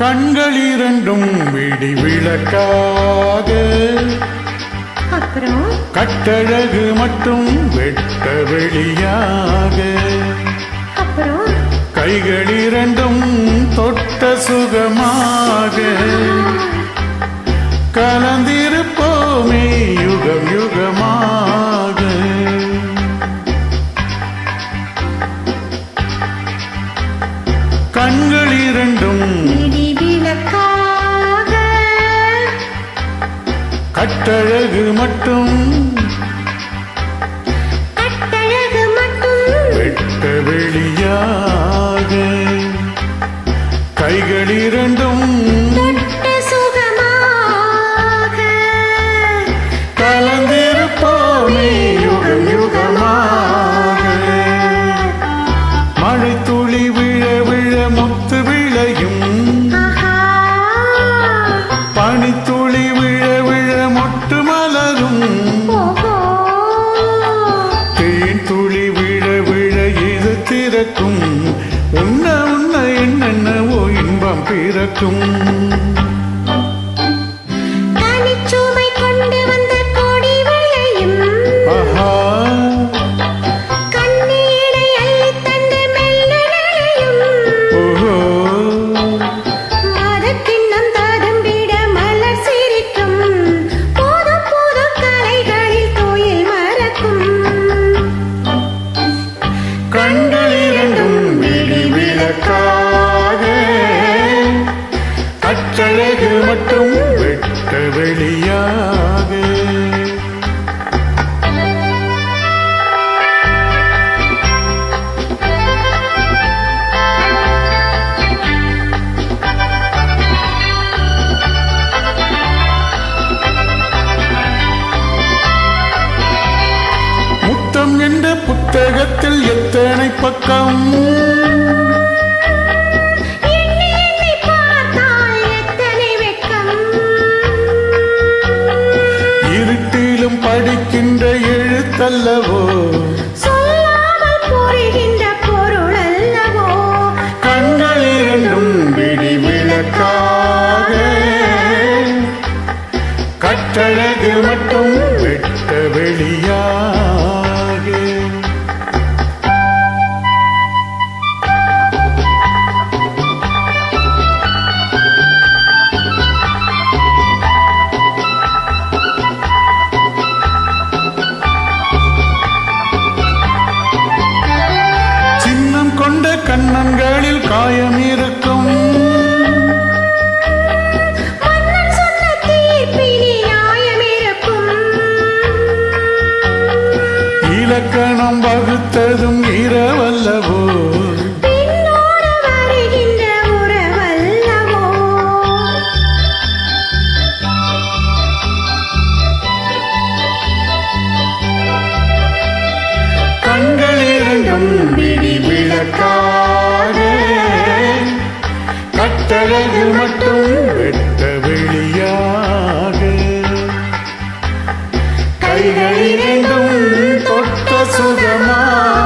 கண்கள் இரண்டும் விடி விளக்காக அப்புறம்? கட்டழகு மட்டும் வெட்ட வெளியாக அப்புறம்? கைகள் இரண்டும் தொட்ட சுகமாக. கலந்திருப்போமே யுகம் யுகமாக. கண்கள் இரண்டும் கட்டழகு மட்டும். இது திறக்கும் உன்ன உன்ன என்னென்னவோ இன்பம் பிறக்கும். அச்சழகு மட்டும் வெட்ட வெளியாக. முத்தம் என்ற புத்தகத்தில் எத்தனை பக்கம் எழுத்தல்லவோ சொல்லாமல் புரிகின்ற பொருள் அல்லவோ? கண்கள் இரண்டும் விழி விளக்காக. கட்டழகு மட்டும் கண்ணங்களில் காயம் இருக்கும். இலக்கணம் வகுத்ததும் இரவல்லவோ? கண்கள் இரண்டும் விழி அழகு மட்டும் வெட்ட வெளியாக. கைகளிலும் தொட்ட சுகமாக